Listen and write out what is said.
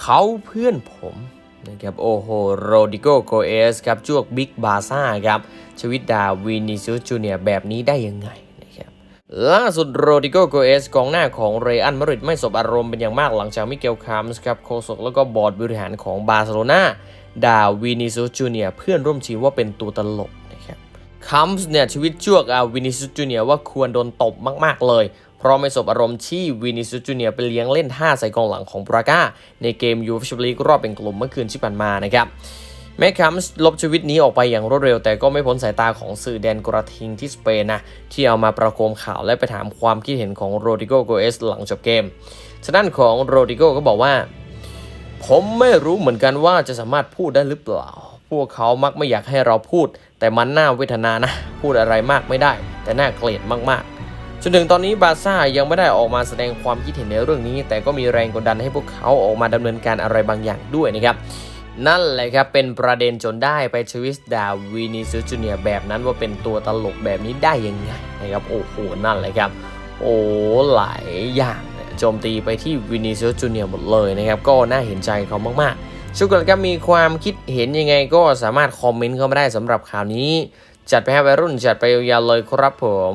เขาเพื่อนผมนะครับโอโหโรดิโกโกเอสครับจวกบิ๊กบาซ่าครับชวิตดาวินิซิอุสจูเนียแบบนี้ได้ยังไงนะครับล่าสุดโรดิโกโกเอสกองหน้าของเรอัลมาริดไม่สบอารมณ์เป็นอย่างมากหลังจากมิเกลคามส์ครับโคศกแล้วก็บอร์ดบริหารของบาร์เซโลนาด่าวินิซิอุสจูเนียเพื่อนร่วมทีมว่าเป็นตัวตลก คัมส์เนี่ยชีวิตจวกอาวินิสุจูเนียว่าควรโดนตบมากๆเลย เพราะไม่สบอารมณ์ที่วินิสุจูเนียไปเลี้ยงเล่นท่าใส่กองหลังของบราก้า ในเกมยูฟชลีกรอบเป็นกลุ่มเมื่อคืนที่ผ่านมานะครับแม้คัมส์ลบชีวิตนี้ออกไปอย่างรวดเร็ว แต่ก็ไม่พ้นสายตาของสื่อแดนกระทิงที่สเปนนะ ที่เอามาประโคมข่าวและไปถามความคิดเห็นของโรดิโกโกเอสหลังจบเกมทางด้านของโรดิโกก็บอกว่า ผมไม่รู้เหมือนกันว่าจะสามารถพูดได้หรือเปล่า พวกเขามักไม่อยากให้เราพูด แต่มันน่าเวทนานะ พูดอะไรมากไม่ได้ แต่น่าเกลียดมากๆ จนถึงตอนนี้บาร์ซ่ายังไม่ได้ออกมาแสดงความคิดเห็นในเรื่องนี้ แต่ก็มีแรงกดดันให้พวกเขาออกมาดำเนินการอะไรบางอย่างด้วยนะครับนั่นแหละครับเป็นประเด็นจนได้ไปชวิสดาวินิซูจูเนียแบบนั้นว่าเป็นตัวตลกแบบนี้ได้ยังไงนะครับโอ้โหนั่นแหละครับ โอ้หลายอย่างโจมตีไปที่วินิซูจูเนียหมดเลยนะครับก็น่าเห็นใจเขามากๆ สุกคนครับมีความคิดเห็นยังไงก็สามารถคอมเมนต์เข้ามาได้สำหรับข่าวนี้ จัดไปให้วัยรุ่นจัดไปยาวๆเลยครับผม